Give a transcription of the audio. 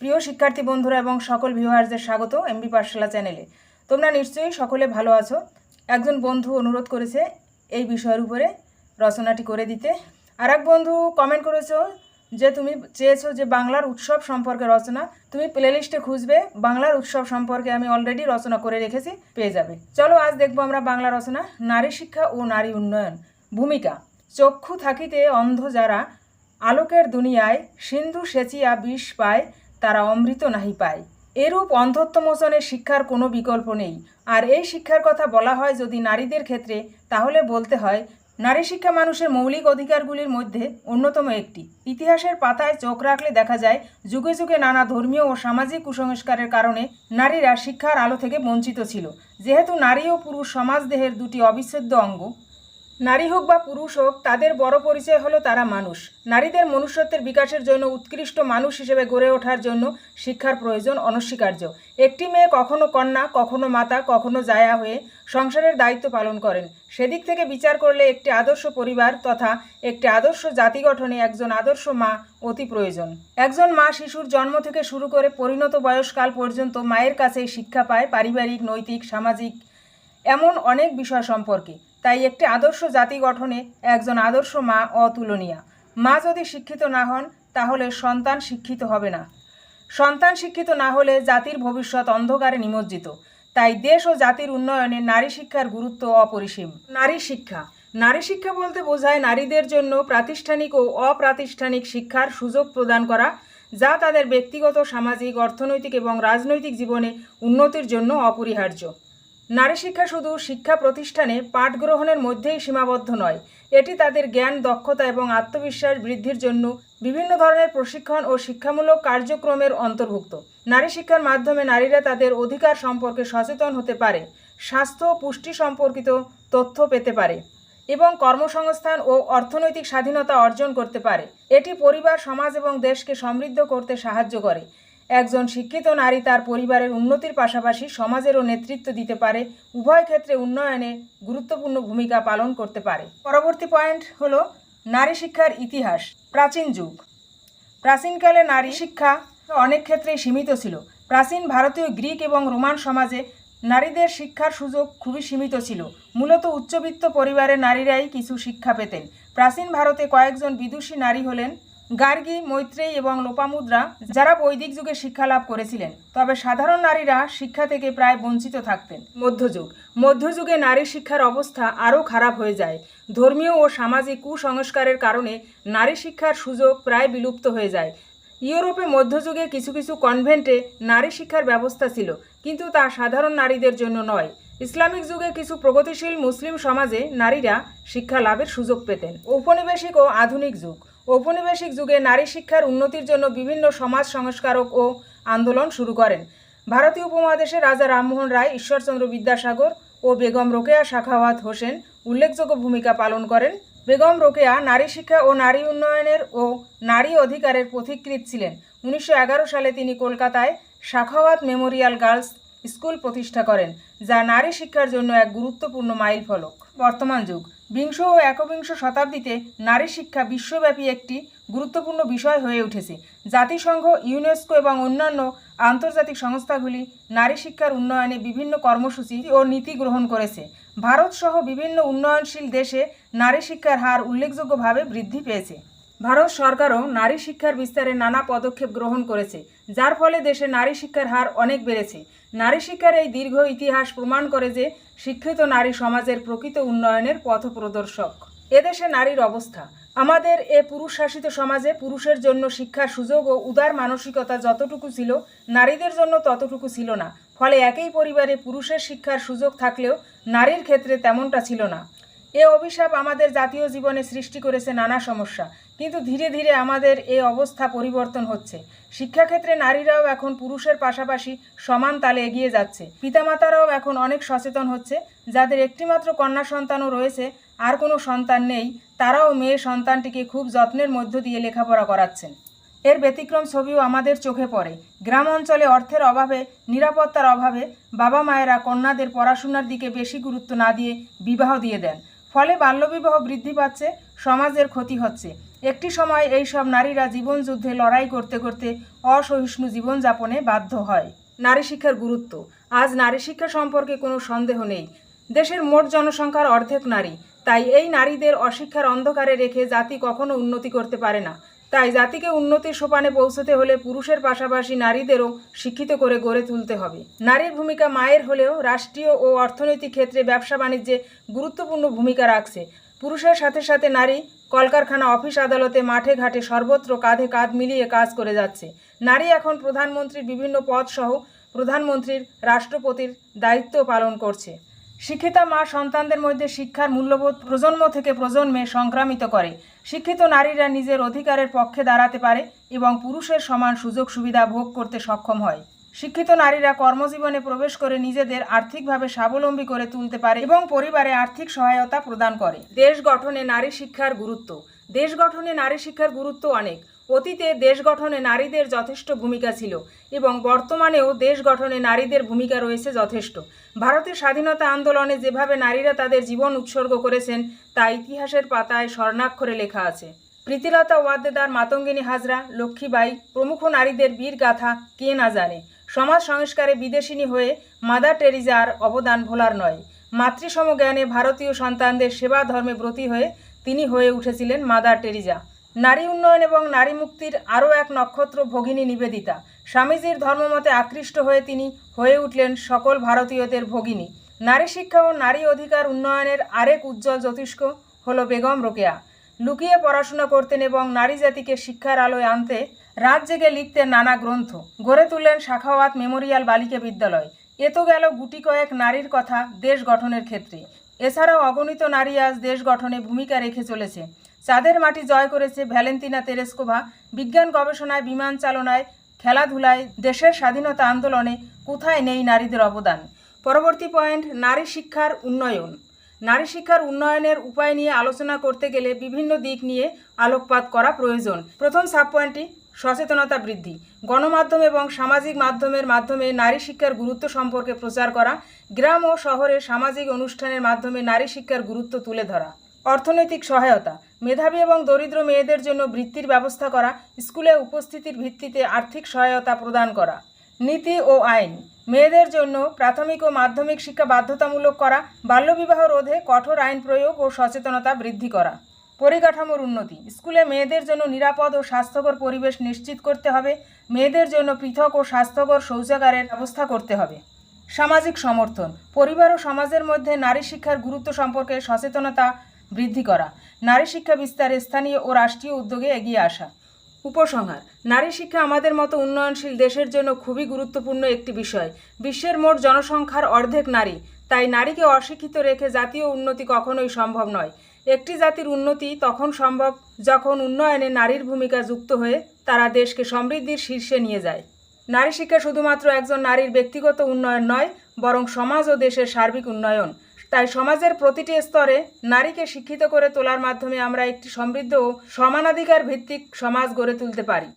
প্রিয় শিক্ষার্থী বন্ধুরা এবং সকল ভিউয়ার্সদের স্বাগত এমবি পাঠশালা চ্যানেলে তোমরা নিশ্চয়ই সকলে ভালো আছো। একজন বন্ধু অনুরোধ করেছে এই বিষয়ের উপরে রচনাটি করে দিতে। আর এক বন্ধু কমেন্ট করেছ যে তুমি চেয়েছো যে বাংলার উৎসব সম্পর্কে রচনা। তুমি প্লেলিস্টে খুঁজবে, বাংলার উৎসব সম্পর্কে আমি অলরেডি রচনা করে রেখেছি, পেয়ে যাবে। চলো আজ দেখব আমরা বাংলা রচনা, নারী শিক্ষা ও নারী উন্নয়ন। ভূমিকা, চক্ষু থাকিতে অন্ধ যারা, আলোকের দুনিয়ায় সিন্ধু সেচিয়া বিষ পায় তারা অমৃত নাহি পায়। এরূপ অন্ধত্ব মোচনের শিক্ষার কোনো বিকল্প নেই। আর এই শিক্ষার কথা বলা হয় যদি নারীদের ক্ষেত্রে, তাহলে বলতে হয়, নারী শিক্ষা মানুষের মৌলিক অধিকারগুলির মধ্যে অন্যতম একটি। ইতিহাসের পাতায় চোখ রাখলে দেখা যায়, যুগে যুগে নানা ধর্মীয় ও সামাজিক কুসংস্কারের কারণে নারীরা শিক্ষার আলো থেকে বঞ্চিত ছিল। যেহেতু নারী ও পুরুষ সমাজদেহের দুটি অবিচ্ছেদ্য অঙ্গ নারী হোক বা পুরুষ হোক, তাদের বড় পরিচয় হলো তারা মানুষ। নারীদের মনুষ্যত্বের বিকাশের জন্য, উৎকৃষ্ট মানুষ হিসেবে গড়ে ওঠার জন্য শিক্ষার প্রয়োজন অনস্বীকার্য। একটি মেয়ে কখনো কন্যা, কখনো মাতা, কখনো জায়া হয়ে সংসারের দায়িত্ব পালন করেন। সেদিক থেকে বিচার করলে একটি আদর্শ পরিবার তথা একটি আদর্শ জাতি গঠনে একজন আদর্শ মা অতি প্রয়োজন। একজন মা শিশুর জন্ম থেকে শুরু করে পরিণত বয়সকাল পর্যন্ত মায়ের কাছেই শিক্ষা পায় পারিবারিক, নৈতিক, সামাজিক, এমন অনেক বিষয় সম্পর্কে। তাই একটি আদর্শ জাতি গঠনে একজন আদর্শ মা অতুলনীয়া। মা যদি শিক্ষিত না হন, তাহলে সন্তান শিক্ষিত হবে না। সন্তান শিক্ষিত না হলে জাতির ভবিষ্যৎ অন্ধকারে নিমজ্জিত। তাই দেশ ও জাতির উন্নয়নে নারী শিক্ষার গুরুত্ব অপরিসীম। নারী শিক্ষা। নারী শিক্ষা বলতে বোঝায় নারীদের জন্য প্রাতিষ্ঠানিক ও অপ্রাতিষ্ঠানিক শিক্ষার সুযোগ প্রদান করা, যা তাদের ব্যক্তিগত, সামাজিক, অর্থনৈতিক এবং রাজনৈতিক জীবনে উন্নতির জন্য অপরিহার্য। নারী শিক্ষা শুধু শিক্ষা প্রতিষ্ঠানে পাঠ গ্রহণের মধ্যেই সীমাবদ্ধ নয়, এটি তাদের জ্ঞান, দক্ষতা এবং আত্মবিশ্বাস বৃদ্ধির জন্য বিভিন্ন ধরনের প্রশিক্ষণ ও শিক্ষামূলক কার্যক্রমের অন্তর্ভুক্ত। নারী শিক্ষার মাধ্যমে নারীরা তাদের অধিকার সম্পর্কে সচেতন হতে পারে, স্বাস্থ্য পুষ্টি সম্পর্কিত তথ্য পেতে পারে এবং কর্মসংস্থান ও অর্থনৈতিক স্বাধীনতা অর্জন করতে পারে। এটি পরিবার, সমাজ এবং দেশকে সমৃদ্ধ করতে সাহায্য করে। একজন শিক্ষিত নারী তার পরিবারের উন্নতির পাশাপাশি সমাজেরও নেতৃত্ব দিতে পারে, উভয় ক্ষেত্রে উন্নয়নে গুরুত্বপূর্ণ ভূমিকা পালন করতে পারে। পরবর্তী পয়েন্ট হলো নারী শিক্ষার ইতিহাস, প্রাচীন যুগ। প্রাচীনকালে নারী শিক্ষা অনেক ক্ষেত্রেই সীমিত ছিল। প্রাচীন ভারতীয় গ্রিক এবং রোমান সমাজে নারীদের শিক্ষার সুযোগ খুবই সীমিত ছিল। মূলত উচ্চবিত্ত পরিবারের নারীরাই কিছু শিক্ষা পেতেন। প্রাচীন ভারতে কয়েকজন বিদুষী নারী হলেন গার্গী, মৈত্রেয়ী এবং লোপামুদ্রা যারা বৈদিক যুগে শিক্ষা লাভ করেছিলেন, তবে সাধারণ নারীরা শিক্ষা থেকে প্রায় বঞ্চিত থাকতেন। মধ্যযুগ। মধ্যযুগে নারী শিক্ষার অবস্থা আরও খারাপ হয়ে যায়। ধর্মীয় ও সামাজিক কুসংস্কারের কারণে নারী শিক্ষার সুযোগ প্রায় বিলুপ্ত হয়ে যায়। ইউরোপে মধ্যযুগে কিছু কিছু কনভেন্টে নারী শিক্ষার ব্যবস্থা ছিল, কিন্তু তা সাধারণ নারীদের জন্য নয়। ইসলামিক যুগে কিছু প্রগতিশীল মুসলিম সমাজে নারীরা শিক্ষা লাভের সুযোগ পেতেন। ঔপনিবেশিক ও আধুনিক যুগ। ঔপনিবেশিক যুগে নারী শিক্ষার উন্নতির জন্য বিভিন্ন সমাজ সংস্কারক ও আন্দোলন শুরু করেন। ভারতীয় উপমহাদেশে রাজা রামমোহন রায়, ঈশ্বরচন্দ্র বিদ্যাসাগর ও বেগম রোকেয়া শাখাওয়াত হোসেন উল্লেখযোগ্য ভূমিকা পালন করেন। বেগম রোকেয়া নারী শিক্ষা ও নারী উন্নয়নের ও নারী অধিকারের পথিকৃত ছিলেন। উনিশশো এগারো সালে তিনি কলকাতায় শাখাওয়াত মেমোরিয়াল গার্লস স্কুল প্রতিষ্ঠা করেন, যা নারী শিক্ষার জন্য এক গুরুত্বপূর্ণ মাইল ফলক। বর্তমান যুগ। বিংশ ও একবিংশ শতাব্দীতে নারী শিক্ষা বিশ্বব্যাপী একটি গুরুত্বপূর্ণ বিষয় হয়ে উঠেছে। জাতিসংঘ, ইউনেস্কো এবং অন্যান্য আন্তর্জাতিক সংস্থাগুলি নারী শিক্ষার উন্নয়নে বিভিন্ন কর্মসূচি ও নীতি গ্রহণ করেছে। ভারত সহ বিভিন্ন উন্নয়নশীল দেশে নারী শিক্ষার হার উল্লেখযোগ্যভাবে বৃদ্ধি পেয়েছে। ভারত সরকারও নারী শিক্ষার বিস্তারে নানা পদক্ষেপ গ্রহণ করেছে, যার ফলে দেশে নারী শিক্ষার হার অনেক বেড়েছে। নারী শিক্ষার এই দীর্ঘ ইতিহাস প্রমাণ করে যে শিক্ষিত নারী সমাজের প্রকৃত উন্নয়নের পথপ্রদর্শক এদেশে নারীর অবস্থা। আমাদের এ পুরুষ শাসিত সমাজে পুরুষের জন্য শিক্ষার সুযোগ ও উদার মানসিকতা যতটুকু ছিল, নারীদের জন্য ততটুকু ছিল না। ফলে একই পরিবারে পুরুষের শিক্ষার সুযোগ থাকলেও নারীর ক্ষেত্রে তেমনটা ছিল না। এ অভিশাপ আমাদের জাতীয় জীবনে সৃষ্টি করেছে নানা সমস্যা, কিন্তু ধীরে ধীরে আমাদের এ অবস্থা পরিবর্তন হচ্ছে। শিক্ষাক্ষেত্রে নারীরাও এখন পুরুষের পাশাপাশি সমান তালে এগিয়ে যাচ্ছে। পিতামাতারাও এখন অনেক সচেতন হচ্ছে, যাদের একটিমাত্র কন্যা সন্তানও রয়েছে, আর কোনো সন্তান নেই, তারাও মেয়ে সন্তানটিকে খুব যত্নের মধ্য দিয়ে লেখাপড়া করাচ্ছেন। এর ব্যতিক্রম ছবিও আমাদের চোখে পড়ে। গ্রাম অঞ্চলে অর্থের অভাবে, নিরাপত্তার অভাবে বাবা মায়েরা কন্যাদের পড়াশোনার দিকে বেশি গুরুত্ব না দিয়ে বিবাহ দিয়ে দেন। ফলে বাল্যবিবাহ বৃদ্ধি পাচ্ছে, সমাজের ক্ষতি হচ্ছে। একটি সময় এই সব নারীরা জীবনযুদ্ধে লড়াই করতে করতে অসহিষ্ণু জীবনযাপনে বাধ্য হয়। নারী শিক্ষার গুরুত্ব। আজ নারী শিক্ষা সম্পর্কে কোনো সন্দেহ নেই। দেশের মোট জনসংখ্যার অর্ধেক নারী। তাই এই নারীদের অশিক্ষার অন্ধকারে রেখে জাতি কখনো উন্নতি করতে পারে না। তাই জাতিকে উন্নতির সোপানে পৌঁছতে হলে পুরুষের পাশাপাশি নারীদেরও শিক্ষিত করে গড়ে তুলতে হবে। নারীর ভূমিকা মায়ের হলেও রাষ্ট্রীয় ও অর্থনৈতিক ক্ষেত্রে ব্যবসা বাণিজ্যে গুরুত্বপূর্ণ ভূমিকা রাখছে। পুরুষের সাথে সাথে নারী কলকারখানা, অফিস আদালতে, মাঠে ঘাটে সর্বত্র কাঁধে কাঁধ মিলিয়ে কাজ করে যাচ্ছে। নারী এখন প্রধানমন্ত্রীর বিভিন্ন পদ সহ প্রধানমন্ত্রীর, রাষ্ট্রপতির দায়িত্ব পালন করছে। শিক্ষিতা মা সন্তানদের মধ্যে শিক্ষার মূল্যবোধ প্রজন্ম থেকে প্রজন্মে সংক্রামিত করে। শিক্ষিত নারীরা নিজের অধিকারের পক্ষে দাঁড়াতে পারে এবং পুরুষের সমান সুযোগ সুবিধা ভোগ করতে সক্ষম হয়। শিক্ষিত নারীরা কর্মজীবনে প্রবেশ করে নিজেদের আর্থিকভাবে স্বাবলম্বী করে তুলতে পারে এবং পরিবারে আর্থিক সহায়তা প্রদান করে। দেশ গঠনে নারী শিক্ষার গুরুত্ব। দেশ গঠনে নারী শিক্ষার গুরুত্ব অনেক। অতীতে দেশ গঠনে নারীদের যথেষ্ট ভূমিকা ছিল এবং বর্তমানেও দেশ গঠনে নারীদের ভূমিকা রয়েছে যথেষ্ট। ভারতের স্বাধীনতা আন্দোলনে যেভাবে নারীরা তাদের জীবন উৎসর্গ করেছেন, তা ইতিহাসের পাতায় স্বর্ণাক্ষরে লেখা আছে। প্রীতিলতা ওয়াদ্দেদার, মাতঙ্গিনী হাজরা লক্ষ্মীবাই প্রমুখ নারীদের বীর গাথা কে না জানে? সমাজ সংস্কারে বিদেশিনী হয়ে মাদার টেরিজার অবদান ভোলার নয়। মাতৃসম জ্ঞানে ভারতীয় সন্তানদের সেবা ধর্মে ব্রতী হয়ে তিনি হয়ে উঠেছিলেন মাদার টেরিজা। নারী উন্নয়ন এবং নারী মুক্তির আরও এক নক্ষত্র ভগিনী নিবেদিতা। স্বামীজির ধর্মমতে আকৃষ্ট হয়ে তিনি হয়ে উঠলেন সকল ভারতীয়দের ভগিনী। নারী শিক্ষা ও নারী অধিকার উন্নয়নের আরেক উজ্জ্বল জ্যোতিষ্ক হল বেগম রোকেয়া। লুকিয়ে পড়াশোনা করতেন এবং নারী জাতিকে শিক্ষার আলোয় আনতে রাত জেগে লিখতেন নানা গ্রন্থ। গড়ে তুললেন শাখাওয়াত মেমোরিয়াল বালিকা বিদ্যালয়। এ তো গেল গুটি কয়েক নারীর কথা দেশ গঠনের ক্ষেত্রে। এছাড়াও অগণিত নারী আজ দেশ গঠনে ভূমিকা রেখে চলেছে। চাঁদের মাটি জয় করেছে ভ্যালেন্তিনা তেরেস্কোভা। বিজ্ঞান গবেষণায়, বিমান চালনায়, খেলাধুলায়, দেশের স্বাধীনতা আন্দোলনে কোথায় নেই নারীদের অবদান? পরবর্তী পয়েন্ট, নারী শিক্ষার উন্নয়ন। নারী শিক্ষার উন্নয়নের উপায় নিয়ে আলোচনা করতে গেলে বিভিন্ন দিক নিয়ে আলোকপাত করা প্রয়োজন। প্রথম সাব পয়েন্টটি সচেতনতা বৃদ্ধি। গণমাধ্যম এবং সামাজিক মাধ্যমের মাধ্যমে নারী শিক্ষার গুরুত্ব সম্পর্কে প্রচার করা। গ্রাম ও শহরে সামাজিক অনুষ্ঠানের মাধ্যমে নারী শিক্ষার গুরুত্ব তুলে ধরা। অর্থনৈতিক সহায়তা, মেধাবী এবং দরিদ্র মেয়েদের জন্য বৃত্তির ব্যবস্থা করা, স্কুলে উপস্থিতির ভিত্তিতে আর্থিক সহায়তা প্রদান করা, নীতি ও আইন, মেয়েদের জন্য প্রাথমিক ও মাধ্যমিক শিক্ষা বাধ্যতামূলক করা, বাল্যবিবাহ রোধে কঠোর আইন প্রয়োগ ও সচেতনতা বৃদ্ধি করা, পরিকাঠামোর উন্নতি, স্কুলে মেয়েদের জন্য নিরাপদ ও স্বাস্থ্যকর পরিবেশ নিশ্চিত করতে হবে, মেয়েদের জন্য পৃথক ও স্বাস্থ্যকর শৌচাগারের ব্যবস্থা করতে হবে, সামাজিক সমর্থন, পরিবার ও সমাজের মধ্যে নারী শিক্ষার গুরুত্ব সম্পর্কে সচেতনতা বৃদ্ধি করা। নারী শিক্ষা বিস্তারে স্থানীয় ও রাষ্ট্রীয় উদ্যোগে এগিয়ে আসা। উপসংহার, নারী শিক্ষা আমাদের মতো উন্নয়নশীল দেশের জন্য খুবই গুরুত্বপূর্ণ একটি বিষয়। বিশ্বের মোট জনসংখ্যার অর্ধেক নারী, তাই নারীকে অশিক্ষিত রেখে জাতীয় উন্নতি কখনোই সম্ভব নয়। একটি জাতির উন্নতি তখন সম্ভব যখন উন্নয়নে নারীর ভূমিকা যুক্ত হয়ে তারা দেশকে সমৃদ্ধির শীর্ষে নিয়ে যায়। নারী শিক্ষা শুধুমাত্র একজন নারীর ব্যক্তিগত উন্নয়ন নয়, বরং সমাজ ও দেশের সার্বিক উন্নয়ন। তাই সমাজের প্রতিটি স্তরে নারীকে শিক্ষিত করে তোলার মাধ্যমে আমরা একটি সমৃদ্ধ ও সমানাধিকার ভিত্তিক সমাজ গড়ে তুলতে পারি।